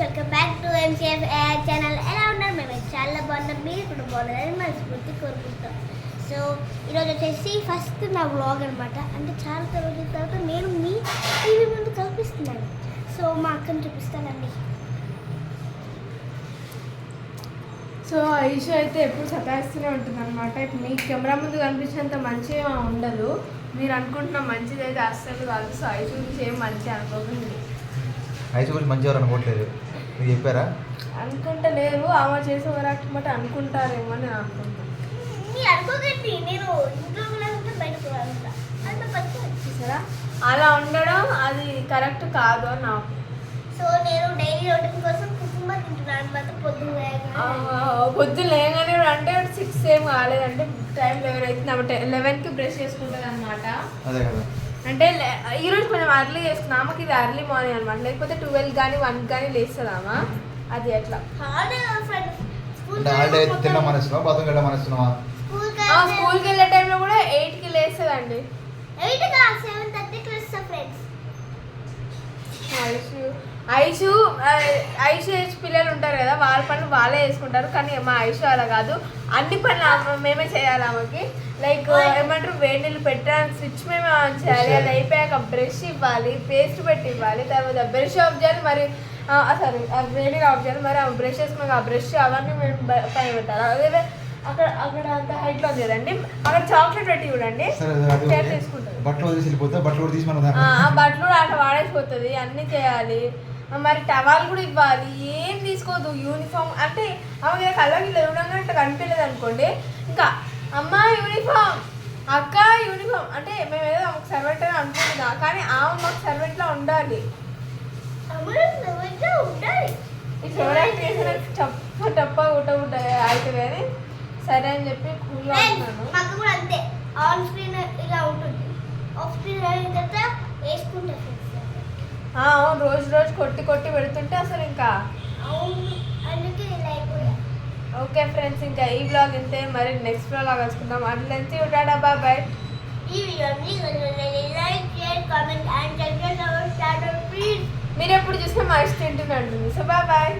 Welcome back to MCF channel ఎలా ఉన్నారు? మేము చాలా బాగున్నాం. మీరు కూడా బాగున్నారని మనస్ఫూర్తి కోరుకుంటాం సో ఈరోజు వచ్చేసి ఫస్ట్ నా వ్లాగ్ అనమాట అంటే చాలా రోజుల తర్వాత నేను మీ టీవీ ముందు కల్పిస్తున్నాను సో మా అక్కని చూపిస్తానండి. సో ఐషు అయితే ఎప్పుడు సతాయిస్తూనే ఉంటుంది అనమాట ఇప్పుడు మీకు కెమెరా ముందు కనిపించేంత మంచిగా ఉండదు. మీరు అనుకుంటున్న మంచిది అయితే అస్సలు కాదు. సో ఐషు గురించి ఏం మంచి అనుకోకండి. ఐస్ గురించి మంచిగా అనుకోవట్లేదు. మీకు చెప్పారా? అనుకుంటలేరు ఆమె చేసే వరకు అనుకుంటారేమో అని అనుకుంటాను మీరు అనుకోకండి. నేను ఇంట్లో బయటకు అలా ఉండడం అది కరెక్ట్ కాదు అని నాకు సో నేను డైలీ రొటీన్ కోసం కుటుంబం తింటున్నాను అనమాట. పొద్దున్న ఆ, పొద్దున్న లేగానే అంటే సిక్స్ ఏం కాలేదంటే టైం లెవెన్ అవుతుంది లెవెన్కి బ్రష్ చేసుకుంటుంది అనమాట అదే కదా. అంటే లే- ఈరోజు కొంచెం అర్లీ చేసుకున్నాం ఆమెకి ఇది అర్లీ మార్నింగ్ అనమాట లేకపోతే ట్వెల్వ్ కానీ వన్ కానీ లేస్తుందామా అది స్కూల్ అంటే హాలిడే తిన్న బాత్రూమ్ స్కూల్కి వెళ్ళే టైంలో కూడా ఎయిట్కి లేస్తుందండి. ఎయిట్గా సెవెన్ థర్టీకి వస్తా ఫ్రెండ్స్ ఐషు ఐషు ఏజ్ పిల్లలు ఉంటారు కదా వాళ్ళ పనులు వాళ్ళే చేసుకుంటారు. కానీ మా ఐషు అలా కాదు. అన్ని పనులు ఆమె- మేమే చేయాలి ఆమెకి. లైక్ ఏమంటారు వేడి నీళ్ళు పెట్టడానికి స్విచ్ మేమే ఆన్ చేయాలి. అది అయిపోయాక బ్రష్ ఇవ్వాలి పేస్ట్ పెట్టి ఇవ్వాలి. తర్వాత బ్రష్ ఆఫ్ చేయాలి మరి సారీ వేడి ఆఫ్ చేయాలి. మరి ఆ బ్రష్ వేసుకున్నాక ఆ బ్రష్ అవన్నీ మేము పైన పెట్టాలి. అదే అక్కడ అక్కడ అంత హైట్లో ఉంది కదండి. అక్కడ చాక్లెట్ పెట్టి చూడండి. బట్టలు వదిలేసి వెళ్ళిపోతా బట్టలు కూడా తీసి మనం బట్టలు కూడా అట్లా వాడేసిపోతుంది. అన్నీ చేయాలి. మరి టవాల్ కూడా ఇవ్వాలి. ఏం తీసుకోదు. యూనిఫామ్ అంటే ఆమె కళ్ళకి ఇట్లా చూడంగా ఇట్లా కనిపించలేదు అనుకోండి. ఇంకా అమ్మ యూనిఫామ్ అక్క యూనిఫామ్ అంటే మేము ఏదో ఆమెకు సర్వెంట్ అని అనుకుంటున్నాం. కానీ ఆమె మాకు సర్వెంట్లా ఉండాలి. చేసిన చప్ప టప్ప గుట్ట గుట్ట అవుతుంది కానీ సరే అని చెప్పి కూల్గా ఉన్నాను మాకు కూడా అంతే. ఆన్ స్క్రీన్ ఇలా ఉంటుంది ఆఫ్ స్క్రీన్ అయిన తర్వాత వేసుకుంటా friends. ఆ, అవును రోజు రోజు కొట్టి కొట్టి పెడుతుంటే అసలు ఇంకా. ఓకే ఫ్రెండ్స్ ఇంకా ఈ బ్లాగ్ ఇంతే. మరి నెక్స్ట్ బ్లాగ్ కలుసుకుందాం అట్లంచి ఉంటాడా బాయ్ ఈ వీడియోని like share comment and subscribe our channel please. మీరు ఎప్పుడు చూసినా మా ఇష్టం తింటున్నాడు సో బాయ్ బాయ్.